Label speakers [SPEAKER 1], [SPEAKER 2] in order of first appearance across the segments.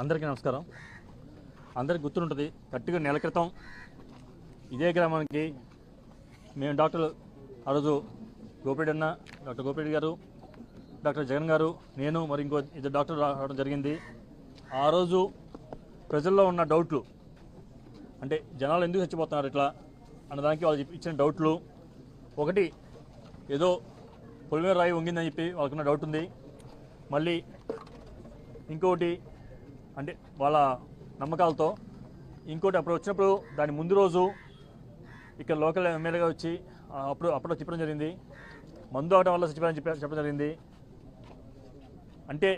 [SPEAKER 1] అందరికీ నమస్కారం. అందరికి గుర్తుంటుంది గట్టిగా నెల క్రితం ఇదే గ్రామానికి మేము డాక్టర్ ఆ రోజు గోపిరెడ్డి అన్న డాక్టర్ గోపిరెడ్డి గారు డాక్టర్ జగన్ గారు నేను మరి ఇంకో ఇద్దరు డాక్టర్ రావడం జరిగింది. ఆ రోజు ప్రజల్లో ఉన్న డౌట్లు అంటే జనాలు ఎందుకు చచ్చిపోతున్నారు ఇట్లా అన్నదానికి వాళ్ళు చెప్పి- ఇచ్చిన డౌట్లు. ఒకటి ఏదో పొలిమేర రాయి వంగిందని చెప్పి వాళ్ళకున్న డౌట్ ఉంది. మళ్ళీ ఇంకోటి అంటే వాళ్ళ నమ్మకాలతో ఇంకోటి అప్పుడు వచ్చినప్పుడు దాని ముందు రోజు ఇక్కడ లోకల్ ఎమ్మెల్యేగా వచ్చి అప్పుడు అప్పుడు చెప్పడం జరిగింది. మందు అవడం వల్ల చచ్చిపోయారని చెప్పి చెప్పడం జరిగింది. అంటే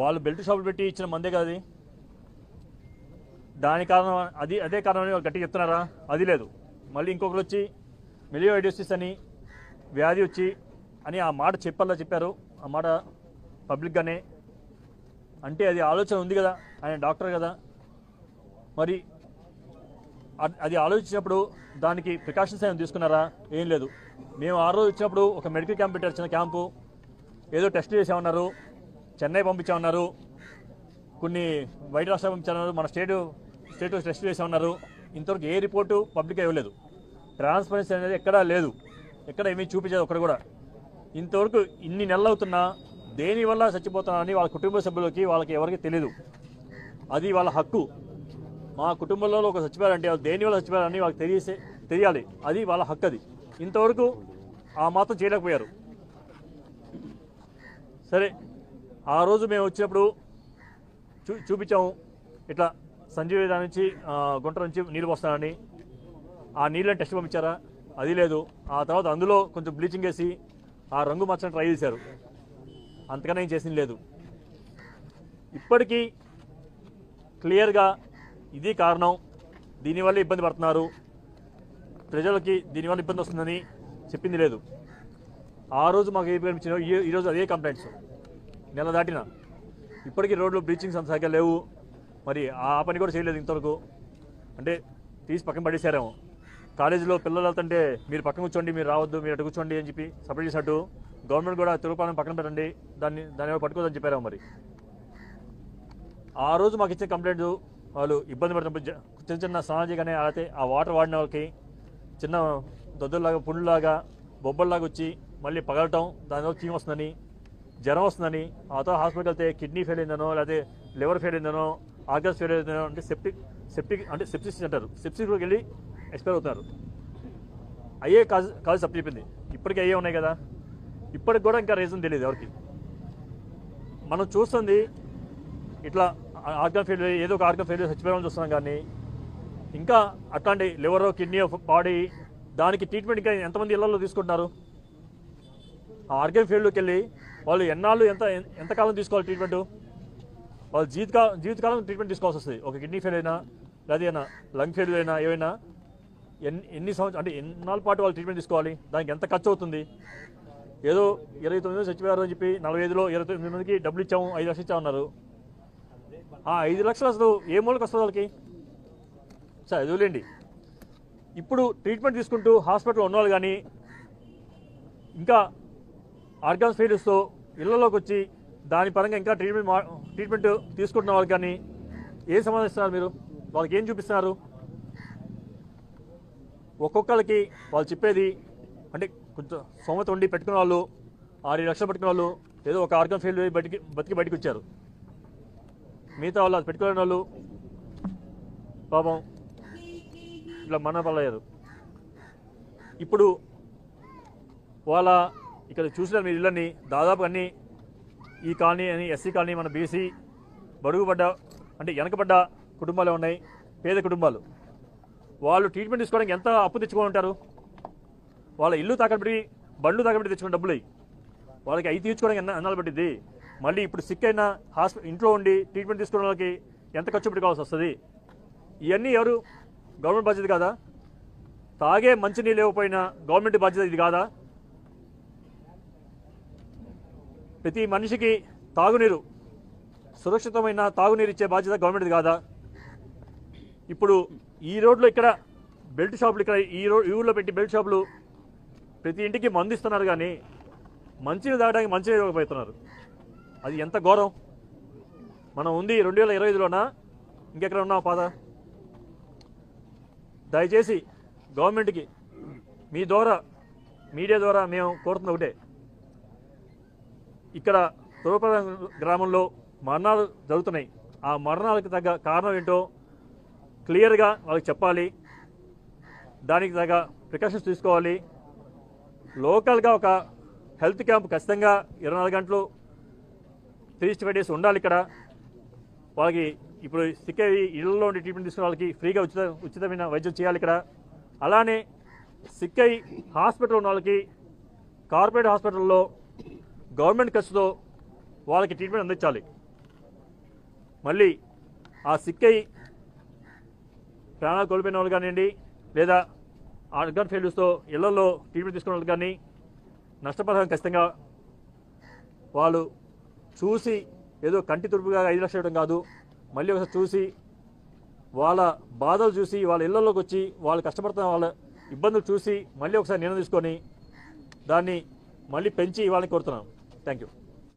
[SPEAKER 1] వాళ్ళు బెల్ట్ షాపులు పెట్టి ఇచ్చిన మందే కాదు దాని కారణం అది అదే కారణం అని వాళ్ళు గట్టిగా చెప్తున్నారా? అది లేదు. మళ్ళీ ఇంకొకరు వచ్చి మిలియోడియోసిస్ అని వ్యాధి వచ్చి అని ఆ మాట చెప్పాలా చెప్పారు. ఆ మాట పబ్లిక్గానే అంటే అది ఆలోచన ఉంది కదా ఆయన డాక్టర్ కదా. మరి అది ఆలోచించినప్పుడు దానికి ప్రికాషన్స్ ఏమైనా తీసుకున్నారా? ఏం లేదు. మేము ఆ రోజు వచ్చినప్పుడు ఒక మెడికల్ క్యాంప్ పెట్టారు చిన్న క్యాంపు. ఏదో టెస్ట్ చేసామన్నారు చెన్నై పంపించామన్నారు కొన్ని బయట రాష్ట్రాలు పంపించామన్నారు మన స్టేట్ స్టేట్ టెస్ట్ చేసామన్నారు ఇంతవరకు ఏ రిపోర్టు పబ్లిక్ ఇవ్వలేదు. ట్రాన్స్పరెన్సీ అనేది ఎక్కడా లేదు. ఎక్కడ ఏమీ చూపించదు ఒక్కడ కూడా. ఇంతవరకు ఇన్ని నెలలు అవుతున్నా దేనివల్ల చచ్చిపోతున్నారని వాళ్ళ కుటుంబ సభ్యులకి వాళ్ళకి ఎవరికి తెలియదు అది వాళ్ళ హక్కు. మా కుటుంబంలో ఒక చచ్చిపోయారంటే వాళ్ళు దేనివల్ల చచ్చిపోయారని వాళ్ళకి తెలియసే తెలియాలి. అది వాళ్ళ హక్కు అది. ఇంతవరకు ఆ మాత్రం చేయలేకపోయారు. సరే ఆ రోజు మేము వచ్చినప్పుడు చూ చూపించాము. ఇట్లా సంజీవ్ దాని నుంచి గుంట నుంచి నీళ్ళు వస్తానని ఆ నీళ్ళని టెస్ట్ పంపించారా? అది లేదు. ఆ తర్వాత అందులో కొంచెం బ్లీచింగ్ వేసి ఆ రంగు మచ్చని ట్రై చేశారు. అంతకనేం ఏం చేసింది లేదు. ఇప్పటికీ క్లియర్గా ఇది కారణం. దీనివల్ల ఇబ్బంది పడుతున్నారు. ప్రజలకి దీనివల్ల ఇబ్బంది వస్తుందని చెప్పింది లేదు. ఆ రోజు మాకు ఏ కనిపించిన ఈరోజు అదే కంప్లైంట్స్. నెల దాటిన. ఇప్పటికీ రోడ్లు బ్లీచింగ్ సరిగ్గా లేవు. మరి ఆ పని కూడా చేయలేదు ఇంతవరకు. అంటే తీసి పక్కన పడేసారేమో కాలేజీలో పిల్లలు వెళ్తుంటే మీరు పక్కన కూర్చోండి మీరు రావద్దు మీరు అటు కూర్చోండి అని చెప్పి సపరేట్ చేసినట్టు గవర్నమెంట్ కూడా తిరుగుపాలన పక్కన పెట్టండి. దాన్ని దాన్ని పట్టుకోదని చెప్పారు మరి. ఆ రోజు మాకు ఇచ్చిన కంప్లైంట్ వాళ్ళు ఇబ్బంది పడుతున్నప్పుడు చిన్న చిన్న స్నానం చేయగానే అయితే ఆ వాటర్ వాడిన వాళ్ళకి చిన్న దొద్దుల్లాగా పుండ్లాగా బొబ్బల్లాగా వచ్చి మళ్ళీ పగలటం దానివల్ల చీమ వస్తుందని జ్వరం వస్తుందని ఆ తర్వాత హాస్పిటల్కి వెళ్తే కిడ్నీ ఫెయిల్ అయిందనో లేకపోతే లివర్ ఫెయిల్ అయిందనో ఆర్గన్స్ ఫెయిల్ అయిందనో అంటే సెప్టిక్ సెప్టిక్ అంటే సెప్సిస్ అంటారు. సెప్సిస్లోకి వెళ్ళి ఎక్స్పైర్ అవుతున్నారు. అయ్యే కాజ్ కాజ్ సబ్ చెప్పింది. ఇప్పటికీ అయ్యే ఉన్నాయి కదా. ఇప్పటికి కూడా ఇంకా రీజన్ తెలియదు ఎవరికి. మనం చూస్తుంది ఇట్లా ఆర్గన్ ఫెయిల్ ఏదో ఒక ఆర్గన్ ఫెయిల్ చచ్చిపోయామని చూస్తున్నాం కానీ ఇంకా అట్లాంటి లివర్ కిడ్నీ బాడీ దానికి ట్రీట్మెంట్ ఇంకా ఎంతమంది ఇళ్ళలో తీసుకుంటున్నారు? ఆ ఆర్గన్ ఫీల్డ్లోకి వెళ్ళి వాళ్ళు ఎన్నాళ్ళు ఎంత ఎంతకాలం తీసుకోవాలి ట్రీట్మెంట్ వాళ్ళు జీవితకాలం జీవితకాలం ట్రీట్మెంట్ తీసుకోవాల్సి వస్తుంది. ఒక కిడ్నీ ఫెయిల్ అయినా లేదా లంగ్ ఫెయిల్ అయినా ఏమైనా ఎన్ని ఎన్ని సంవత్సరం అంటే ఎన్నాళ్ళ పాటు వాళ్ళు ట్రీట్మెంట్ తీసుకోవాలి? దానికి ఎంత ఖర్చు అవుతుంది? ఏదో ఇరవై తొమ్మిది చచ్చిపోయారు అని చెప్పి నలభై ఐదులో ఇరవై తొమ్మిది మందికి డబ్బులు ఇచ్చాము ఐదు లక్షలు ఇచ్చామన్నారు ఆ ఐదు లక్షలు అసలు ఏ మూలకి వస్తుంది వాళ్ళకి? సార్ అది ఇప్పుడు ట్రీట్మెంట్ తీసుకుంటూ హాస్పిటల్లో ఉన్నవాళ్ళు కానీ ఇంకా ఆర్గాన్స్ ఫెయిల్స్తో ఇళ్ళలోకి వచ్చి దాని పరంగా ఇంకా ట్రీట్మెంట్ ట్రీట్మెంట్ తీసుకుంటున్న వాళ్ళకి కానీ ఏం సమాధానిస్తున్నారు మీరు? వాళ్ళకి ఏం చూపిస్తున్నారు? ఒక్కొక్కరికి వాళ్ళు చెప్పేది అంటే కొంచెం సోమత ఉండి పెట్టుకున్న వాళ్ళు ఆరు లక్షలు పెట్టుకున్న వాళ్ళు ఏదో ఒక ఆర్గం ఫెయిల్ అయ్యి బతికి బతికి బయటకు వచ్చారు. మిగతా వాళ్ళు అది పెట్టుకోలేని వాళ్ళు పాపం ఇట్లా మన పడలేదు. ఇప్పుడు వాళ్ళ ఇక్కడ చూసిన మీ ఇళ్ళని దాదాపు అన్నీ ఈ కాలనీ అని ఎస్సీ కాలనీ మన బీసీ బడుగుపడ్డ అంటే వెనకబడ్డ కుటుంబాలు ఉన్నాయి పేద కుటుంబాలు. వాళ్ళు ట్రీట్మెంట్ తీసుకోవడానికి ఎంత అప్పు తెచ్చుకొని ఉంటారు? వాళ్ళ ఇల్లు తాకబడి బండ్లు తాకబడి తెచ్చుకున్న డబ్బులు వాళ్ళకి అవి తీర్చుకోవడానికి ఎన్న అన్నాలు పట్టింది మళ్ళీ ఇప్పుడు సిక్ అయిన హాస్పిటల్ ఇంట్లో ఉండి ట్రీట్మెంట్ తీసుకున్న వాళ్ళకి ఎంత ఖర్చు పెట్టుకోవాల్సి వస్తుంది? ఇవన్నీ ఎవరు? గవర్నమెంట్ బాధ్యత కాదా? తాగే మంచినీళ్ళు లేకపోయినా గవర్నమెంట్ బాధ్యత ఇది కాదా? ప్రతి మనిషికి తాగునీరు సురక్షితమైన తాగునీరు ఇచ్చే బాధ్యత గవర్నమెంట్ కాదా? ఇప్పుడు ఈ రోడ్లో ఇక్కడ బెల్ట్ షాపులు ఇక్కడ ఈ రో ఈ ఊళ్ళో పెట్టి బెల్ట్ షాపులు ప్రతి ఇంటికి మందు ఇస్తున్నారు కానీ మంచిని తాగడానికి మంచిని ఇవ్వకపోతున్నారు అది ఎంత ఘోరం? మనం ఉంది రెండు వేల ఇరవై ఐదులోనా? ఇంకెక్కడ ఉన్నాం పాద దయచేసి గవర్నమెంట్కి మీ ద్వారా మీడియా ద్వారా మేము కోరుతున్న ఒకటే. ఇక్కడ తురపద గ్రామంలో మరణాలు జరుగుతున్నాయి. ఆ మరణాలకు తగ్గ కారణం ఏంటో క్లియర్గా వాళ్ళకి చెప్పాలి. దానికి తగ్గ ప్రికాషన్స్ తీసుకోవాలి. లోకల్గా ఒక హెల్త్ క్యాంప్ ఖచ్చితంగా ఇరవై నాలుగు గంటలు త్రీ సిక్స్టీ ఫైవ్ డేస్ ఉండాలి ఇక్కడ. వాళ్ళకి ఇప్పుడు సిక్ అయ్యి ఇళ్ళలో ఉండి ట్రీట్మెంట్ తీసుకున్న వాళ్ళకి ఫ్రీగా ఉచిత ఉచితమైన వైద్యం చేయాలి ఇక్కడ. అలానే సిక్ అయ్యి హాస్పిటల్ ఉన్న వాళ్ళకి కార్పొరేట్ హాస్పిటల్లో గవర్నమెంట్ ఖర్చుతో వాళ్ళకి ట్రీట్మెంట్ అందించాలి. మళ్ళీ ఆ సిక్ అయ్యి ప్రాణాలు కోల్పోయిన వాళ్ళు కానివ్వండి లేదా అర్గన్ ఫెయిల్యూస్తో ఇళ్ళలో ట్రీట్మెంట్ తీసుకున్న వాళ్ళు కానీ నష్టపరిహారం ఖచ్చితంగా వాళ్ళు చూసి ఏదో కంటి తుడుపుగా ఐదు లక్షలు ఇవ్వడం కాదు. మళ్ళీ ఒకసారి చూసి వాళ్ళ బాధలు చూసి వాళ్ళ ఇళ్ళలోకి వచ్చి వాళ్ళు కష్టపడుతున్న వాళ్ళ ఇబ్బందులు చూసి మళ్ళీ ఒకసారి నిర్ణయం తీసుకొని దాన్ని మళ్ళీ పెంచి వాళ్ళని కోరుతున్నాను థ్యాంక్ యూ